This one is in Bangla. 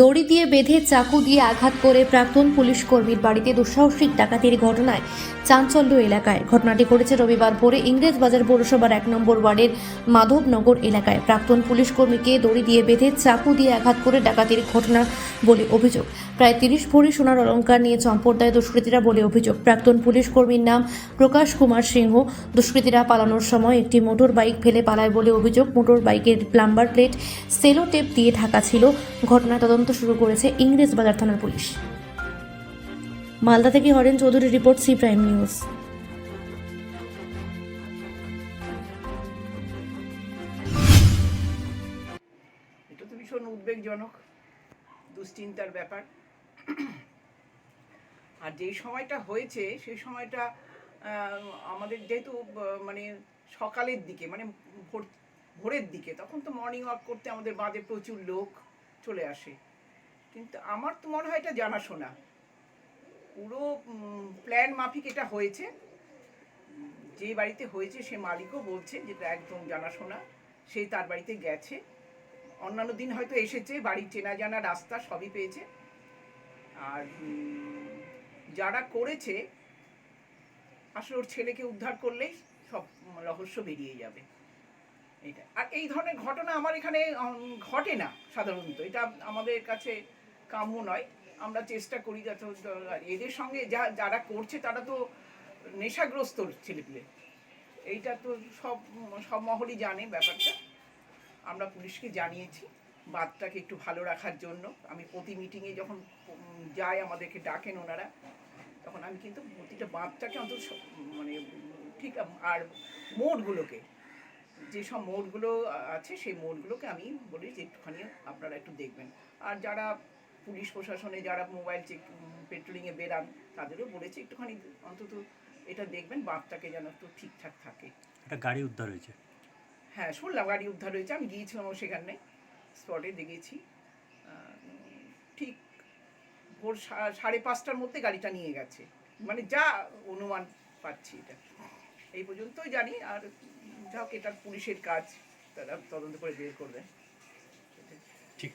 দড়ি দিয়ে বেঁধে চাকু দিয়ে আঘাত করে প্রাক্তন পুলিশ কর্মীর বাড়িতে দুঃসাহসিক ডাকাতির ঘটনায় চাঞ্চল্য এলাকায়। ঘটনাটি ঘটেছে রবিবার ভোরে ইংরেজ বাজার পৌরসভার এক নম্বর ওয়ার্ডের মাধবনগর এলাকায়। প্রাক্তন পুলিশ কর্মীকে দড়ি দিয়ে বেঁধে চাকু দিয়ে আঘাত করে ডাকাতির ঘটনা বলে অভিযোগ। প্রায় তিরিশ ভরি সোনার অলংকার নিয়ে চম্পট দেয় দুষ্কৃতীরা বলে অভিযোগ। প্রাক্তন পুলিশ কর্মীর নাম প্রকাশ কুমার সিংহ। দুষ্কৃতীরা পালানোর সময় একটি মোটর বাইক ফেলে পালায় বলে অভিযোগ। মোটর বাইকের প্লাম্বার প্লেট সেলো টেপ দিয়ে ঢাকা ছিল। ঘটনা তদন্ত শুরু করেছে ইংরেজ বাজার থানার পুলিশ। মালদা থেকে Haren Chowdhury report C prime news. এটা তো ভীষণ উদ্বেগজনক, দুশ্চিন্তার ব্যাপার। আর যেই সময়টা হয়েছে, সেই সময়টা আমাদের যেহেতু মানে সকালের দিকে মানে ভোর, ভোরের দিকে, তখন তো মর্নিং ওয়াক করতে আমাদের বাদে প্রচুর লোক চলে আসে। কিন্তু আমার তো মনে হয় এটা জানাশোনা। পুরো প্ল্যান মাফিক এটা হয়েছে। যে বাড়িতে হয়েছে সে মালিকও বলছে যেটা একদম জানাশোনা, সে তার বাড়িতে গেছে। অন্যান্য দিন হয়তো এসেছে বাড়ির চেনা জানা রাস্তা সবই পেয়েছে। আর যারা করেছে, আসলে ওর ছেলেকে উদ্ধার করলেই সব রহস্য বেরিয়ে যাবে। এটা। আর এই ধরনের ঘটনা আমার এখানে ঘটে না সাধারণত। এটা আমাদের কাছে কাম্য নয়। আমরা চেষ্টা করি যাতে এদের সঙ্গে যা, যারা করছে তারা তো নেশাগ্রস্ত ছেলেপিলে। এইটা তো সব সব মহলই জানে ব্যাপারটা। আমরা পুলিশকে জানিয়েছি বাঁধটাকে একটু ভালো রাখার জন্য। আমি প্রতি মিটিংয়ে যখন যাই আমাদেরকে ডাকেন ওনারা, তখন আমি কিন্তু প্রতিটা বাঁধটাকে অন্তত মানে ঠিক আর মোড়গুলোকে যেসব মোড়গুলো আছে সেই মোড়গুলোকে আমি বলি যে একটুখানি আপনারা একটু দেখবেন। আর যারা পুলিশ প্রশাসনে যারা মোবাইল চেক পেট্রোলিংয়ে বেরান তাদেরও বলেছি একটুখানি অন্তত এটা দেখবেন বাঁধটাকে যেন একটু ঠিকঠাক থাকে। একটা গাড়ি উদ্ধার হয়েছে? হ্যাঁ শুনলাম গাড়ি উদ্ধার হয়েছে আমি গিয়েছিলাম সেখানে স্পটে দেখেছি। ঠিক ভোর সাড়ে পাঁচটার মধ্যে গাড়িটা নিয়ে গেছে। মানে যা অনুমান পাচ্ছি এটা। এই পর্যন্তই জানি আর যাক এটা পুলিশের কাজ তারা তদন্ত করে বের করবে। ঠিক।